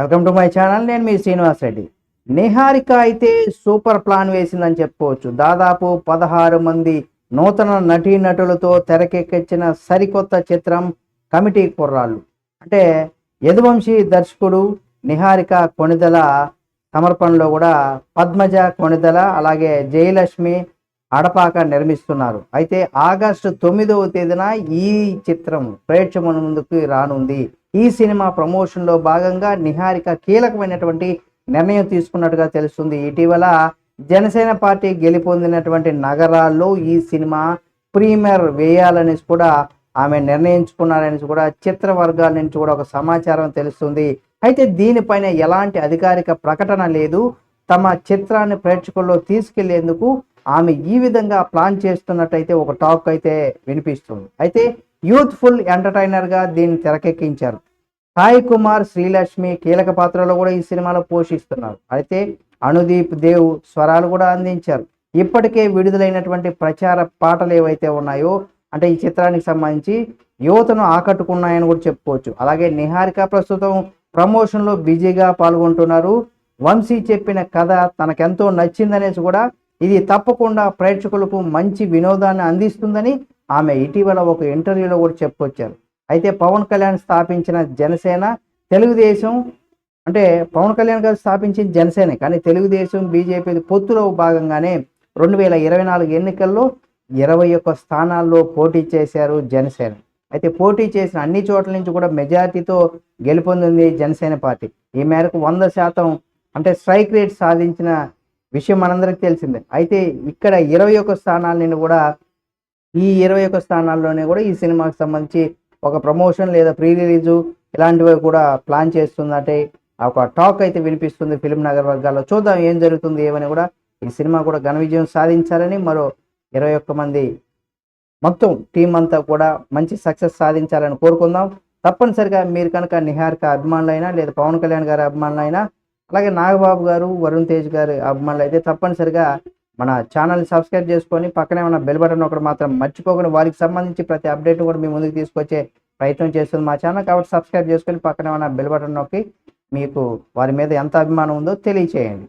Welcome to my channel నేను మీ శ్రీనివాస్ రెడ్డి. నిహారిక అయితే super plan వేసిందని చెప్పుకోవచ్చు. దాదాపు పదహారు మంది నూతన నటీనటులతో తెరకెక్కించిన సరికొత్త చిత్రం కమిటీ కుర్రాళ్ళు. అంటే యదువంశీ దర్శకుడు నిహారిక కొణిదల సమర్పణలో కూడా పద్మజ కొణిదల అలాగే జయలక్ష్మి అడపాక నిర్మిస్తున్నారు. అయితే ఆగస్టు తొమ్మిదవ తేదీన ఈ చిత్రం ప్రేక్షకుల ముందుకు రానుంది. ఈ సినిమా ప్రమోషన్లో భాగంగా నిహారిక కీలకమైనటువంటి నిర్ణయం తీసుకున్నట్టుగా తెలుస్తుంది. ఇటీవల జనసేన పార్టీ గెలుపొందినటువంటి నగరాల్లో ఈ సినిమా ప్రీమియర్ వేయాలనేసి కూడా ఆమె నిర్ణయించుకున్నారనేసి కూడా చిత్ర వర్గాల నుంచి కూడా ఒక సమాచారం తెలుస్తుంది. అయితే దీనిపైన ఎలాంటి అధికారిక ప్రకటన లేదు. తమ చిత్రాన్ని ప్రేక్షకుల్లో తీసుకెళ్ళేందుకు ఆమె ఈ విధంగా ప్లాన్ చేస్తున్నట్టయితే ఒక టాక్ అయితే వినిపిస్తుంది. అయితే యూత్ఫుల్ ఎంటర్టైనర్గా దీన్ని తెరకెక్కించారు. సాయి కుమార్ శ్రీలక్ష్మి కీలక పాత్రలో కూడా ఈ సినిమాలో పోషిస్తున్నారు. అయితే అనుదీప్ దేవ్ స్వరాలు కూడా అందించారు. ఇప్పటికే విడుదలైనటువంటి ప్రచార పాటలు ఏవైతే ఉన్నాయో అంటే ఈ చిత్రానికి సంబంధించి యువతను ఆకట్టుకున్నాయని కూడా చెప్పుకోవచ్చు. అలాగే నిహారిక ప్రస్తుతం ప్రమోషన్లో బిజీగా పాల్గొంటున్నారు. వంశీ చెప్పిన కథ తనకెంతో నచ్చిందనేసి కూడా ఇది తప్పకుండా ప్రేక్షకులకు మంచి వినోదాన్ని అందిస్తుందని ఆమె ఇటీవల ఒక ఇంటర్వ్యూలో కూడా చెప్పుకొచ్చారు. అయితే పవన్ కళ్యాణ్ స్థాపించిన జనసేన తెలుగుదేశం అంటే పవన్ కళ్యాణ్ గారు స్థాపించిన జనసేన కానీ తెలుగుదేశం బీజేపీ పొత్తులో భాగంగానే రెండు వేల ఇరవై నాలుగు ఎన్నికల్లో ఇరవై ఒక్క స్థానాల్లో పోటీ చేశారు జనసేన. అయితే పోటీ చేసిన అన్ని చోట్ల నుంచి కూడా మెజార్టీతో గెలుపొందింది జనసేన పార్టీ. ఈ మేరకు వంద శాతం అంటే స్ట్రైక్ రేట్ సాధించిన విషయం మనందరికి తెలిసిందే. అయితే ఇక్కడ ఇరవై ఒక్క స్థానాల నుండి కూడా ఈ ఇరవై ఒక్క స్థానాల్లోనే కూడా ఈ సినిమాకి సంబంధించి ఒక ప్రమోషన్ లేదా ప్రీ రిలీజు ఇలాంటివి కూడా ప్లాన్ చేస్తుందంటే ఒక టాక్ అయితే వినిపిస్తుంది ఫిలిం నగర్ వర్గాల్లో. చూద్దాం ఏం జరుగుతుంది ఏమని కూడా ఈ సినిమా కూడా ఘన విజయం సాధించాలని మరో ఇరవై ఒక్క మంది మొత్తం టీం అంతా కూడా మంచి సక్సెస్ సాధించాలని కోరుకుందాం. తప్పనిసరిగా మీరు కనుక నిహారిక అభిమానులైనా లేదా పవన్ కళ్యాణ్ గారి అభిమానులైనా అలాగే నాగబాబు గారు వరుణ్ తేజ్ గారి అభిమానులు అయితే తప్పనిసరిగా మన ఛానల్ని సబ్స్క్రైబ్ చేసుకొని పక్కనే ఉన్న బెల్ బటన్ ఒకటి మాత్రం మర్చిపోకుండా వారికి సంబంధించి ప్రతి అప్డేట్ కూడా మీ ముందుకు తీసుకొచ్చే ప్రయత్నం చేస్తుంది మా ఛానల్. కాబట్టి సబ్స్క్రైబ్ చేసుకొని పక్కనే ఉన్న బెల్ బటన్ నొక్కి మీకు వారి మీద ఎంత అభిమానం ఉందో తెలియచేయండి.